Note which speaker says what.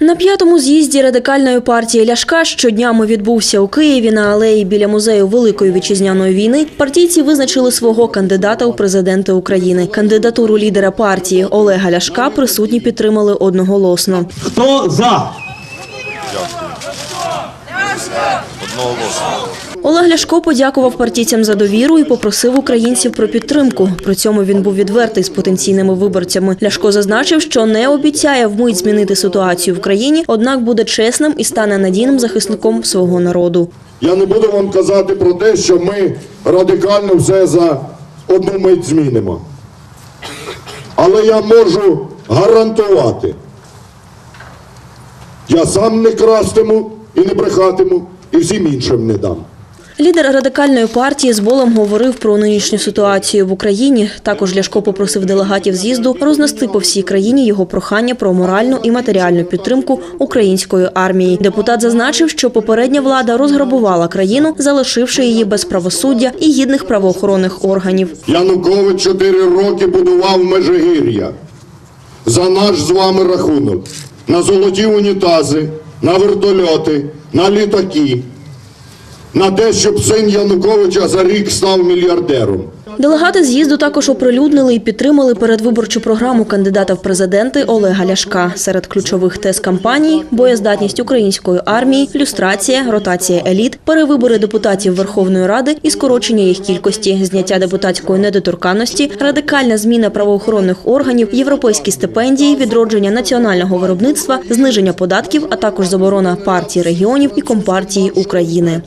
Speaker 1: На п'ятому з'їзді радикальної партії Ляшка щоднями відбувся у Києві на алеї біля музею Великої вітчизняної війни. Партійці визначили свого кандидата у президенти України. Кандидатуру лідера партії Олега Ляшка присутні підтримали одноголосно.
Speaker 2: Хто за?
Speaker 1: Олег Ляшко подякував партійцям за довіру і попросив українців про підтримку. При цьому він був відвертий з потенційними виборцями. Ляшко зазначив, що не обіцяє вмить змінити ситуацію в країні, однак буде чесним і стане надійним захисником свого народу.
Speaker 3: Я не буду вам казати про те, що ми радикально все за одну мить змінимо. Але я можу гарантувати. Я сам не крастиму і не брехатиму, і всім іншим не дам.
Speaker 1: Лідер радикальної партії з болем говорив про нинішню ситуацію в Україні. Також Ляшко попросив делегатів з'їзду рознести по всій країні його прохання про моральну і матеріальну підтримку української армії. Депутат зазначив, що попередня влада розграбувала країну, залишивши її без правосуддя і гідних правоохоронних органів.
Speaker 3: Янукович чотири роки будував Межигір'я за наш з вами рахунок. На золоті унітази, на вертольоти, на літаки. На те, щоб син Януковича за рік став мільярдером.
Speaker 1: Делегати з'їзду також оприлюднили і підтримали передвиборчу програму кандидата в президенти Олега Ляшка. Серед ключових тез кампанії – боєздатність української армії, люстрація, ротація еліт, перевибори депутатів Верховної Ради і скорочення їх кількості, зняття депутатської недоторканності, радикальна зміна правоохоронних органів, європейські стипендії, відродження національного виробництва, зниження податків, а також заборона партії регіонів і компартії України.